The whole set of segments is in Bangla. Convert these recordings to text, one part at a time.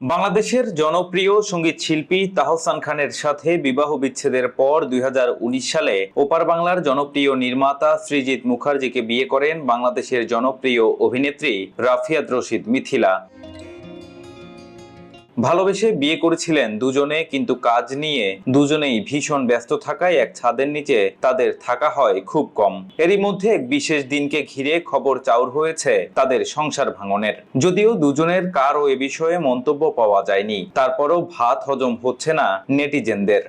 বাংলাদেশের জনপ্রিয় সংগীত শিল্পী তাহসান খানের সাথে বিবাহ বিচ্ছেদের পর দুই হাজার উনিশ সালে ওপার বাংলার জনপ্রিয় নির্মাতা শ্রীজিৎ মুখার্জিকে বিয়ে করেন বাংলাদেশের জনপ্রিয় অভিনেত্রী রাফিয়াত রশিদ মিথিলা। ভালোবেসে বিয়ে করেছিলেন দুজনে, কিন্তু কাজ নিয়ে দুজনেই ভীষণ ব্যস্ত থাকায় এক ছাদের নিচে তাদের থাকা হয় খুব কম। এরই মধ্যে এক বিশেষ দিনকে ঘিরে খবর চাউর হয়েছে তাদের সংসার ভাঙনের। যদিও দুজনের কারও এ বিষয়ে মন্তব্য পাওয়া যায়নি, তারপরও ভাত হজম হচ্ছে না নেটিজেনদের।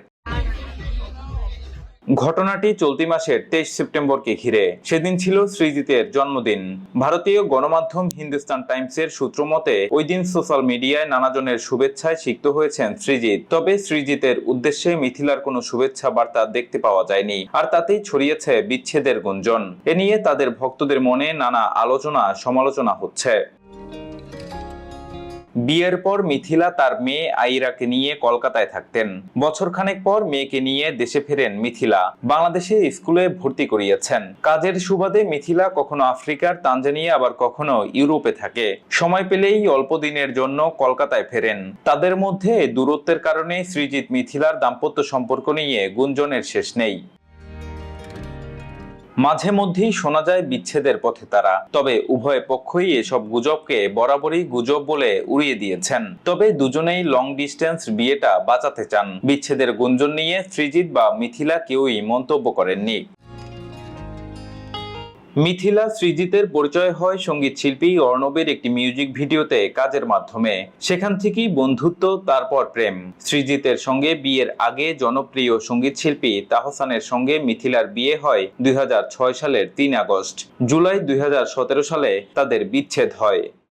ঘটনাটি চলতি মাসের তেইশ সেপ্টেম্বরকে ঘিরে। সেদিন ছিল সৃজিতের জন্মদিন। ভারতীয় গণমাধ্যম হিন্দুস্তান টাইমসের সূত্র মতে, ওই দিন সোশ্যাল মিডিয়ায় নানাজনের শুভেচ্ছায় সিক্ত হয়েছেন সৃজিত তবে সৃজিতের উদ্দেশ্যে মিথিলার কোনো শুভেচ্ছা বার্তা দেখতে পাওয়া যায়নি, আর তাতেই ছড়িয়েছে বিচ্ছেদের গুঞ্জন। এ নিয়ে তাদের ভক্তদের মনে নানা আলোচনা সমালোচনা হচ্ছে। বিয়ের পর মিথিলা তার মেয়ে আইরাকে নিয়ে কলকাতায় থাকতেন। বছরখানেক পর মেয়েকে নিয়ে দেশে ফেরেন মিথিলা। বাংলাদেশে স্কুলে ভর্তি করিয়েছেন। কাজের সুবাদে মিথিলা কখনো আফ্রিকার, তানজানিয়া আবার কখনো ইউরোপে থাকে। সময় পেলেই অল্প দিনের জন্য কলকাতায় ফেরেন। তাদের মধ্যে দূরত্বের কারণে সৃজিত মিথিলার দাম্পত্য সম্পর্ক নিয়ে গুঞ্জনের শেষ নেই। মাঝে মধ্যেই শোনা যায় বিচ্ছেদের পথে তারা। তবে উভয় পক্ষই এসব গুজবকে বরাবরই গুজব বলে উড়িয়ে দিয়েছেন। তবে দুজনেই লং ডিস্টেন্স বিয়েটা বাঁচাতে চান। বিচ্ছেদের গুঞ্জন নিয়ে সৃজিত বা মিথিলা কেউই মন্তব্য করেননি। মিথিলা সৃজিতের পরিচয় হয় সংগীত শিল্পী অর্ণবের একটি মিউজিক ভিডিওতে, কাজের মাধ্যমে। সেখান থেকেই বন্ধুত্ব, তারপর প্রেম। সৃজিতের সঙ্গে বিয়ের আগে জনপ্রিয় সংগীত শিল্পী তাহসানের সঙ্গে মিথিলার বিয়ে হয় দুই হাজার ছয় সালের তিন আগস্ট। জুলাই দুই হাজার সতেরো সালে তাদের বিচ্ছেদ হয়।